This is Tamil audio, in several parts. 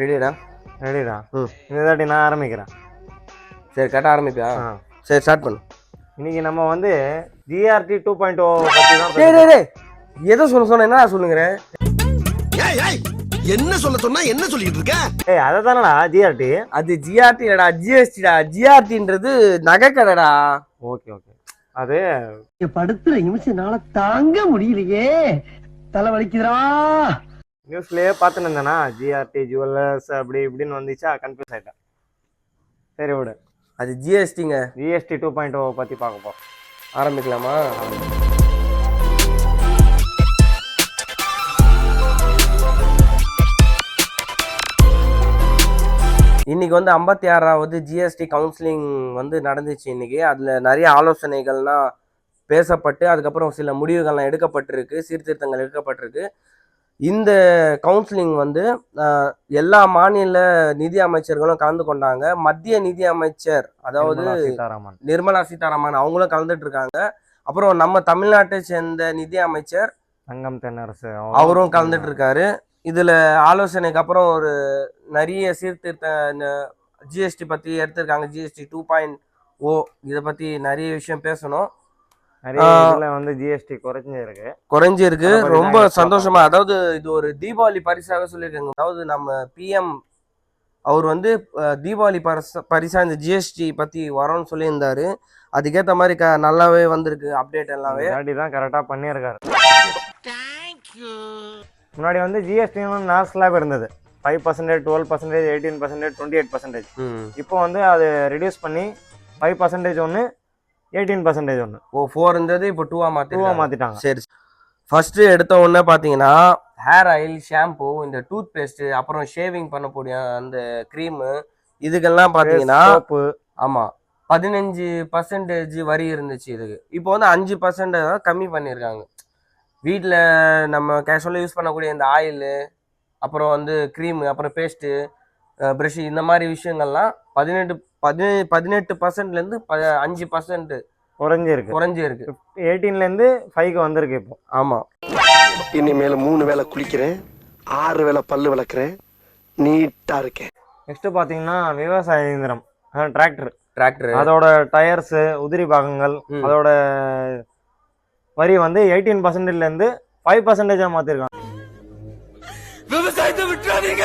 ரெடிடா ரெடிடா ம் இந்த தாட்டி நான் ஆரம்பிக்கிறேன் சரி கட்ட ஆரம்பிப்பியா ஆ. சரி ஸ்டார்ட் பண்ணு இன்னைக்கு நம்ம வந்து ஜிஆர்டி டூ பாயிண்ட் ஓ பற்றி தான் எதை சொல்ல சொன்ன என்ன சொல்லுங்கிறேன் ஏய் ஏய் என்ன சொல்ல சொன்னா என்ன சொல்லிட்டு இருக்க ஏய் அதை தானடா ஜிஆர்டி அது ஜிஆர்டி இல்லடா ஜிஎஸ்டிடா ஜிஆர்டின்றது நகைக்கடைடா ஓகே ஓகே அது படுத்துற நிமிஷம்னால தாங்க முடியலையே தலை வலிக்குதுடா நியூஸ்லயே பார்த்துன்னு இருந்தேனா? ஜிஆர்டி ஜுவல்லர்ஸ் அப்படி இப்படின்னு வந்துச்சா? கன்ஃபியூஸ் ஆயிட்டேன். சரி விடு. அது ஜிஎஸ்டிங்க ஜிஎஸ்டி டூ பாயிண்ட் ஓ பற்றி பார்க்க போகிறோம் ஆரம்பிக்கலாமா? இன்னைக்கு வந்து ஐம்பத்தி ஆறாவது ஜிஎஸ்டி கவுன்சிலிங் வந்து நடந்துச்சு இன்னைக்கு. அதில் நிறைய ஆலோசனைகள்லாம் பேசப்பட்டு அதுக்கப்புறம் சில முடிவுகள்லாம் எடுக்கப்பட்டிருக்கு சீர்திருத்தங்கள் எடுக்கப்பட்டிருக்கு. இந்த கவுன்சிலிங் வந்து எல்லா மாநில நிதி அமைச்சர்களும் கலந்து கொண்டாங்க. மத்திய நிதி அமைச்சர் அதாவது நிர்மலா சீதாராமன். அவங்களும் கலந்துட்டு இருக்காங்க. அப்புறம் நம்ம தமிழ்நாட்டை சேர்ந்த நிதி அமைச்சர் தங்கம் தென்னரசு அவரும் கலந்துட்டு இருக்காரு. இதுல ஆலோசனைக்கு அப்புறம் ஒரு நிறைய சீர்திருத்த ஜிஎஸ்டி பத்தி எடுத்திருக்காங்க. ஜிஎஸ்டி டூ பாயிண்ட் ஓ இதை பத்தி நிறைய விஷயம் பேசணும். வந்து ஜிஎஸ்டி குறைஞ்சிருக்கு. குறைஞ்சிருக்கு. ரொம்ப சந்தோஷமா அதாவது இது ஒரு தீபாவளி பரிசாக சொல்லியிருக்காங்க. அதாவது நம்ம பிஎம் அவர் வந்து தீபாவளி பரிசா பரிசா இந்த ஜிஎஸ்டி பத்தி வரோம்னு சொல்லியிருந்தாரு. அதுக்கேற்ற மாதிரி க நல்லாவே வந்திருக்கு அப்டேட் எல்லாமே. முன்னாடி தான் கரெக்டாக பண்ணியிருக்காரு. முன்னாடி வந்து ஜிஎஸ்டி நான் ஸ்லாப் இருந்தது. Five percentage twelve percentage eighteen percentage twenty eight percentage இப்போ வந்து அது ரெடியூஸ் பண்ணி ஃபைவ் பர்சன்டேஜ் ஒன்று எயிட்டீன் பர்சன்டேஜ் ஒன்று ஓ ஃபோர் இருந்தது இப்போ டூவா டூவாக மாற்றி மாற்றிட்டாங்க சரி ஃபர்ஸ்ட் எடுத்த உடனே பார்த்தீங்கன்னா ஹேர் ஆயில் ஷாம்பு இந்த டூத் பேஸ்ட் அப்புறம் ஷேவிங் பண்ணக்கூடிய அந்த க்ரீமு இதுக்கெல்லாம் பார்த்தீங்கன்னா ஆமாம் பதினஞ்சு பர்சன்டேஜ் வரி இருந்துச்சு இதுக்கு. இப்போ வந்து அஞ்சு பர்சன்டேஜ் கம்மி பண்ணியிருக்காங்க வீட்டில் நம்ம கேஷுவலாக யூஸ் பண்ணக்கூடிய இந்த ஆயிலு அப்புறம் வந்து க்ரீமு அப்புறம் பேஸ்ட்டு ப்ரஷ் இந்த மாதிரி விஷயங்கள்லாம் பதினெட்டு பதினே பதினெட்டு பர்சன்ட்லேருந்து ப அஞ்சு பர்சன்ட் குறைஞ்சிருக்கு. குறைஞ்சி இருக்கு எயிட்டீன்லேருந்து ஃபைவ்க்கு வந்திருக்கு இப்போ. ஆமாம் இனிமேல மூணு வேளை குளிக்கிறேன் ஆறு வேளை பல்லு விளக்குறேன் நீட்டா இருக்கேன். நெக்ஸ்ட் பார்த்தீங்கன்னா விவசாய இயந்திரம் டிராக்டர் டிராக்டர் அதோட டயர்ஸு உதிரி பாகங்கள். அதோட வரி வந்து எயிட்டீன் பர்சன்டேஜ்லேருந்து ஃபைவ் பர்சன்டேஜாக மாற்றிருக்காங்க விவசாயத்தை விட்டுறாதீங்க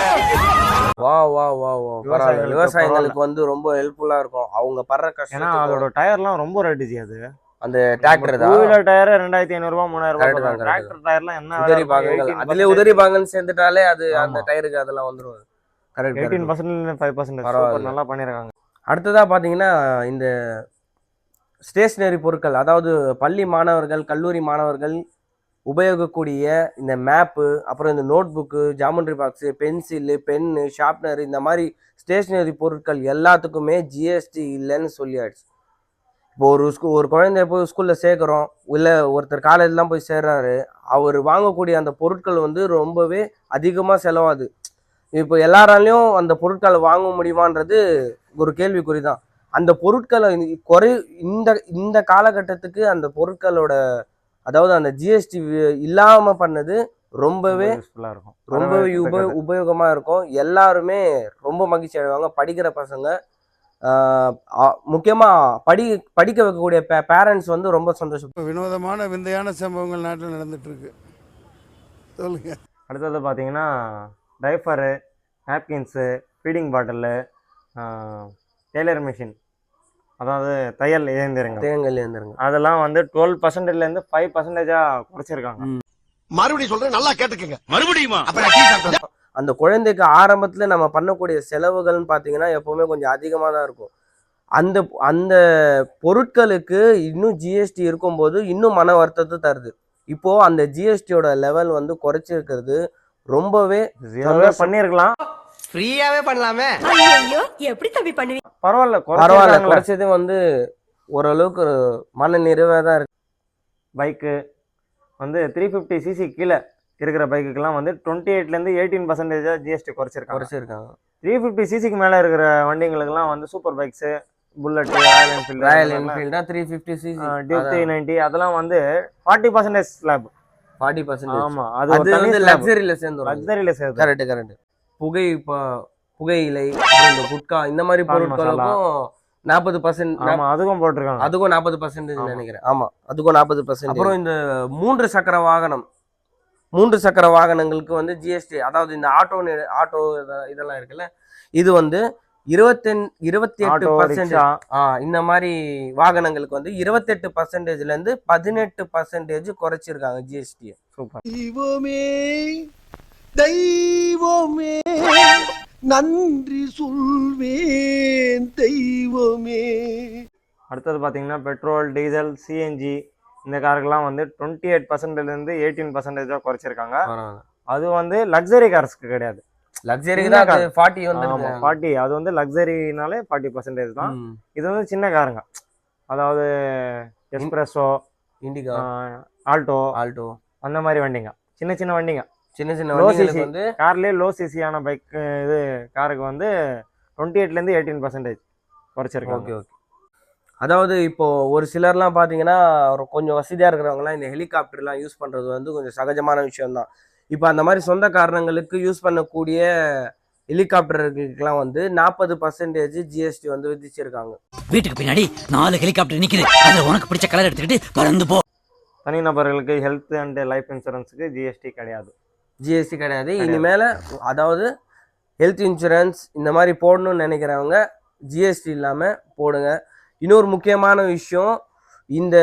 வா வா வா வா. பரவாயில்ல. விவசாயிகளுக்கு வந்து ரொம்ப ஹெல்ப்ஃபுல்லா இருக்கும். அவங்க படுற ஏன்னா கஷ்டம் அதோட டயர்லாம் ரொம்ப ரேட்டு ஜி அது. அந்த டிராக்டர் தான் வீலர் டயர் ரெண்டாயிரத்தி ஐநூறுபா மூணாயிரம் Correct தான், ரூபாய் டிராக்டர் டயர்லாம் என்ன உதரி பாகங்கள். அதுல உதரி பாகங்கள் சேர்ந்துட்டாலே அது அந்த. டயருக்கு அதெல்லாம் வந்துரும். எயிட்டீன் கரெக்ட் பர்சன்ட் ஃபைவ் பரவாயில்ல. நல்லா பண்ணியிருக்காங்க அடுத்ததா பாத்தீங்கன்னா இந்த ஸ்டேஷனரி பொருட்கள் அதாவது பள்ளி மாணவர்கள் கல்லூரி மாணவர்கள் உபயோகக்கூடிய இந்த மேப்பு அப்புறம் இந்த notebook geometry box pencil pen sharpener இந்த மாதிரி ஸ்டேஷ்னரி பொருட்கள் எல்லாத்துக்குமே ஜிஎஸ்டி இல்லைன்னு சொல்லியாச்சு. இப்போ ஒரு ஸ்கூ ஒரு குழந்தைய போய் ஸ்கூலில் சேர்க்குறோம் இல்லை ஒருத்தர் காலேஜ்லாம் போய் சேர்றாரு அவர் வாங்கக்கூடிய அந்த பொருட்கள் வந்து ரொம்பவே அதிகமாக செலவாகுது. இப்போ எல்லாராலையும் அந்த பொருட்களை வாங்க முடியுமான்றது ஒரு கேள்விக்குறி தான் அந்த பொருட்களை குறை இந்த இந்த காலகட்டத்துக்கு அந்த பொருட்களோட அதாவது அந்த ஜிஎஸ்டி இல்லாம பண்ணது ரொம்பவே இருக்கும். ரொம்பவே உப வரவேற்கத்தக்கது. உபயோகமா இருக்கும். எல்லாருமே ரொம்ப மகிழ்ச்சி அடைவாங்க. படிக்கிற பசங்க ஆஹ் ஆ- முக்கியமா படி படிக்க வைக்கக்கூடிய பேரண்ட்ஸ் வந்து ரொம்ப சந்தோஷம். வினோதமான விந்தையான சம்பவங்கள் நாட்டில் நடந்துட்டு இருக்கு சொல்லுங்க. அடுத்தது பார்த்தீங்கன்னா diaper napkins feeding bottle tailor machine அதாவது தையல் இயந்திரங்கள். தேங்கல் இருந்துருங்க அதெல்லாம் வந்து டுவெல் பர்சன்டேஜ்லேருந்து ஃபைவ் பர்சன்டேஜாக குறைச்சிருக்காங்க. மறுபடியும் சொல்றேன் நல்லா கேட்டுக்கங்க. மறுபடியுமா. அந்த குழந்தைக்கு ஆரம்பத்துல நம்ம பண்ணக்கூடிய செலவுகள்னு பார்த்தீங்கன்னா எப்பவுமே கொஞ்சம் அதிகமாக தான் இருக்கும். அந்த அந்த பொருட்களுக்கு இன்னும் ஜிஎஸ்டி இருக்கும்போது இன்னும் மன வருத்தத்தை தருது. இப்போ அந்த ஜிஎஸ்டியோட லெவல் வந்து குறைச்சிருக்கிறது ரொம்பவே. பண்ணியிருக்கலாம். ஃப்ரீயாவே பண்ணலாமே. ஐயோ எப்படி தம்பி பண்ணுவீங்க பரவாயில்ல பரவாயில்ல. குறைச்சது வந்து ஓரளவுக்கு ஒரு மன நிறைவாக தான் இருக்கு. பைக்கு வந்து த்ரீ ஃபிஃப்டி சிசி கீழே இருக்கிற பைக்குக்கெல்லாம் வந்து டுவெண்ட்டி எயிட்லேருந்து எயிட்டீன் பர்சன்டேஜாக ஜிஎஸ்டி குறைச்சிருக்காங்க. குறைச்சிருக்காங்க. த்ரீ ஃபிஃப்டி சிசிக்கு மேலே இருக்கிற வண்டிங்களுக்கெல்லாம் வந்து super bikes bullet Royal Enfield Royal என்ஃபீல்டா three fifty CC Duke three ninety அதெல்லாம் வந்து forty percentage slab forty percentage ஆமாம் அது வந்து லக்ஸரியில் சேர்ந்து லக்ஸரியில் சேர்த்து கரெக்ட் கரெக்ட் புகை ப- புகையிலை இந்த குட்கா இந்த மாதிரி பொருட்களுக்கும் நாற்பது பர்சன்ட் ஆமா அதுக்கும் போட்டிருக்காங்க. அதுக்கும் நாற்பது பர்சன்டேஜ். நினைக்கிறேன். ஆமா அதுக்கும் நாற்பது பர்சன்ட் அப்புறம் இந்த மூன்று சக்கர வாகனம் மூன்று சக்கர வாகனங்களுக்கு வந்து ஜிஎஸ்டி அதாவது இந்த ஆட்டோ ஆட்டோ இதெல்லாம் இருக்குல்ல இது வந்து இருபத்தென் இருபத்தி எட்டு பர்சன்டேஜ் இந்த மாதிரி வாகனங்களுக்கு வந்து இருபத்தெட்டு பர்சன்டேஜ்ல இருந்து பதினெட்டு பர்சன்டேஜ் குறைச்சிருக்காங்க ஜிஎஸ்டி சூப்பர். தெய்வமே நன்றி சொல்வேன் தெய்வமே. அடுத்தது பார்த்தீங்கன்னா பெட்ரோல் டீசல் சிஎன்ஜி இந்த காருக்கெல்லாம் வந்து டுவெண்ட்டி எயிட் பர்சன்டேஜ்லேருந்து எயிட்டீன் பர்சன்டேஜாக குறைச்சிருக்காங்க. அது வந்து லக்ஸரி கார்ஸ்க்கு கிடையாது. லக்ஸரி தான். ஃபார்ட்டி ஆமா வந்து ஃபார்ட்டி அது வந்து லக்ஸரினாலே ஃபார்ட்டி பர்சன்டேஜ் தான். இது வந்து சின்ன காருங்க. அதாவது எஸ்பிரஸோ இண்டிகா ஆல்டோ ஆல்டோ அந்த மாதிரி வண்டிங்க. சின்ன சின்ன வண்டிங்க. சின்ன சின்ன CC. வந்து கார்லேயே லோ சிசியான பைக் இது காருக்கு வந்து டுவெண்ட்டி எயிட்லேருந்து எயிட்டீன் பர்சன்டேஜ் குறைச்சிருக்காங்க. Okay okay. அதாவது இப்போ ஒரு சிலர்லாம் பார்த்தீங்கன்னா கொஞ்சம் வசதியாக இருக்கிறவங்கலாம் இந்த ஹெலிகாப்டர்லாம் யூஸ் பண்ணுறது வந்து கொஞ்சம் சகஜமான விஷயம்தான். இப்போ அந்த மாதிரி சொந்த காரணங்களுக்கு யூஸ் பண்ணக்கூடிய ஹெலிகாப்டர்களுக்கெல்லாம் வந்து நாற்பது பர்சன்டேஜ் ஜிஎஸ்டி வந்து விதிச்சிருக்காங்க. வீட்டுக்கு பின்னாடி நாலு ஹெலிகாப்டர் நிக்குது. அதுல உனக்கு பிடிச்ச கலர் எடுத்துக்கிட்டு பறந்து போ. தனிநபர்களுக்கு ஹெல்த் அண்ட் லைஃப் இன்சூரன்ஸுக்கு ஜிஎஸ்டி கிடையாது. ஜிஎஸ்டி கிடையாது. இனிமேல் அதாவது ஹெல்த் இன்சூரன்ஸ் இந்த மாதிரி போடணும்னு நினைக்கிறவங்க ஜிஎஸ்டி இல்லாமல் போடுங்க. இன்னொரு முக்கியமான விஷயம் இந்த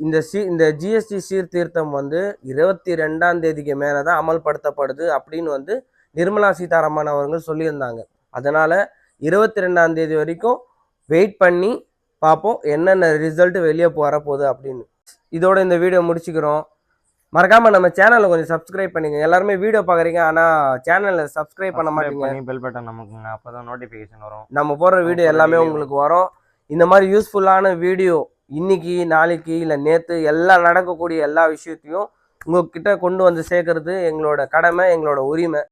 இந்த சி இந்த ஜிஎஸ்டி சீர்திருத்தம் வந்து இருபத்தி ரெண்டாம் தேதிக்கு மேலே தான் அமல்படுத்தப்படுது அப்படின்னு வந்து நிர்மலா சீதாராமன் அவர்கள் சொல்லியிருந்தாங்க. அதனால் இருபத்தி ரெண்டாம் தேதி வரைக்கும் வெயிட் பண்ணி பார்ப்போம் என்னென்ன ரிசல்ட் வெளியே போகிறப்போகுது அப்படின்னு. இதோட இந்த வீடியோ முடிச்சுக்கிறோம். மறக்காம நம்ம சேனலை கொஞ்சம் சப்ஸ்கிரைப் பண்ணிக்கங்க. எல்லாருமே வீடியோ பார்க்குறீங்க ஆனால் சேனலை சப்ஸ்கிரைப் பண்ண மாட்டீங்க. பெல் பட்டன் நமக்குங்க அப்பதான் நோட்டிஃபிகேஷன் வரும். நம்ம போடுற வீடியோ எல்லாமே. உங்களுக்கு வரும். இந்த மாதிரி யூஸ்ஃபுல்லான வீடியோ இன்னைக்கு நாளைக்கு இல்லை நேற்று எல்லாம் நடக்கக்கூடிய எல்லா விஷயத்தையும் உங்ககிட்ட கொண்டு வந்து சேர்க்கறது எங்களோட கடமை எங்களோட உரிமை.